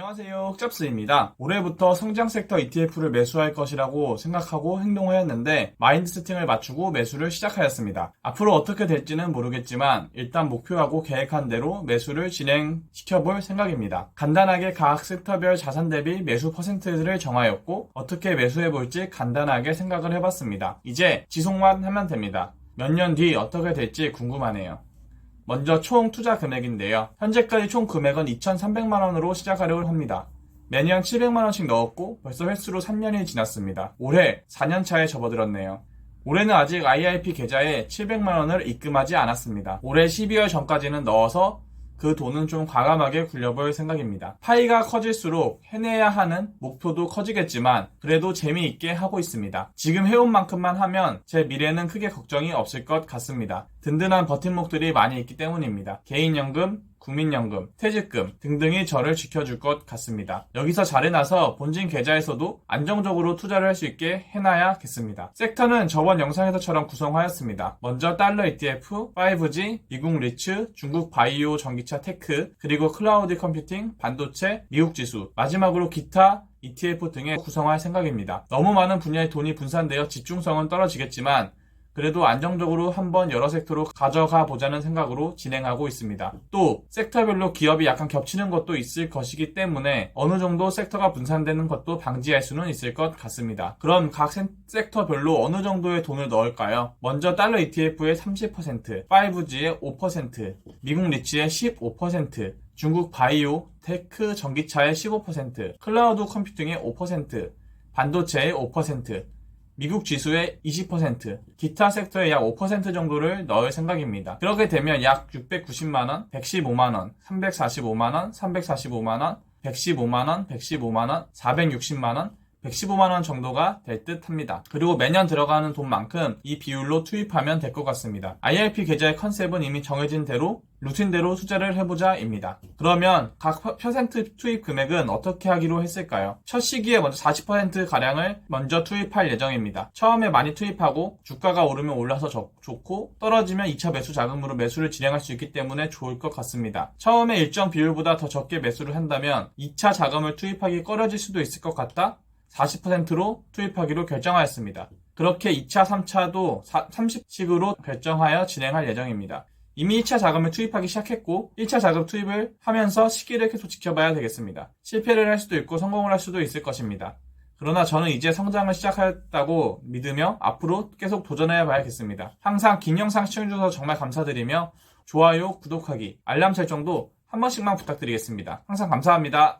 안녕하세요. 흑잡스입니다. 올해부터 성장 섹터 ETF를 매수할 것이라고 생각하고 행동하였는데 마인드 세팅을 맞추고 매수를 시작하였습니다. 앞으로 어떻게 될지는 모르겠지만 일단 목표하고 계획한 대로 매수를 진행시켜 볼 생각입니다. 간단하게 각 섹터별 자산 대비 매수 퍼센트를 정하였고 어떻게 매수해 볼지 간단하게 생각을 해봤습니다. 이제 지속만 하면 됩니다. 몇 년 뒤 어떻게 될지 궁금하네요. 먼저 총 투자 금액인데요. 현재까지 총 금액은 2,300만원으로 시작하려고 합니다. 매년 700만원씩 넣었고 벌써 횟수로 3년이 지났습니다. 올해 4년차에 접어들었네요. 올해는 아직 IIP 계좌에 700만원을 입금하지 않았습니다. 올해 12월 전까지는 넣어서 그 돈은 좀 과감하게 굴려볼 생각입니다. 파이가 커질수록 해내야 하는 목표도 커지겠지만 그래도 재미있게 하고 있습니다. 지금 해온 만큼만 하면 제 미래는 크게 걱정이 없을 것 같습니다. 든든한 버팀목들이 많이 있기 때문입니다. 개인연금, 국민연금, 퇴직금 등등이 저를 지켜줄 것 같습니다. 여기서 잘해놔서 본진 계좌에서도 안정적으로 투자를 할 수 있게 해놔야겠습니다. 섹터는 저번 영상에서처럼 구성하였습니다. 먼저 달러 ETF, 5G, 미국 리츠, 중국 바이오 전기차 테크, 그리고 클라우드 컴퓨팅, 반도체, 미국 지수, 마지막으로 기타, ETF 등에 구성할 생각입니다. 너무 많은 분야의 돈이 분산되어 집중성은 떨어지겠지만 그래도 안정적으로 한번 여러 섹터로 가져가 보자는 생각으로 진행하고 있습니다. 또 섹터별로 기업이 약간 겹치는 것도 있을 것이기 때문에 어느 정도 섹터가 분산되는 것도 방지할 수는 있을 것 같습니다. 그럼 각 세- 섹터별로 어느 정도의 돈을 넣을까요? 먼저 달러 ETF의 30%, 5G의 5%, 미국 리츠의 15%, 중국 바이오, 테크, 전기차의 15%, 클라우드 컴퓨팅의 5%, 반도체의 5%, 미국 지수의 20%, 기타 섹터의 약 5% 정도를 넣을 생각입니다. 그렇게 되면 약 690만원, 115만원, 345만원, 345만원, 115만원, 115만원, 460만원, 115만원 정도가 될 듯 합니다. 그리고 매년 들어가는 돈만큼 이 비율로 투입하면 될 것 같습니다. IRP 계좌의 컨셉은 이미 정해진 대로 루틴대로 투자를 해보자 입니다. 그러면 각 퍼- 퍼센트 투입 금액은 어떻게 하기로 했을까요? 첫 시기에 먼저 40% 가량을 먼저 투입할 예정입니다. 처음에 많이 투입하고 주가가 오르면 올라서 좋- 좋고 떨어지면 2차 매수 자금으로 매수를 진행할 수 있기 때문에 좋을 것 같습니다. 처음에 일정 비율보다 더 적게 매수를 한다면 2차 자금을 투입하기 꺼려질 수도 있을 것 같다 40%로 투입하기로 결정하였습니다. 그렇게 2차, 3차도 30식으로 결정하여 진행할 예정입니다. 이미 1차 자금을 투입하기 시작했고 1차 자금 투입을 하면서 시기를 계속 지켜봐야 되겠습니다. 실패를 할 수도 있고 성공을 할 수도 있을 것입니다. 그러나 저는 이제 성장을 시작했다고 믿으며 앞으로 계속 도전해 봐야겠습니다. 항상 긴 영상 시청해주셔서 정말 감사드리며 좋아요, 구독하기, 알람 설정도 한 번씩만 부탁드리겠습니다. 항상 감사합니다.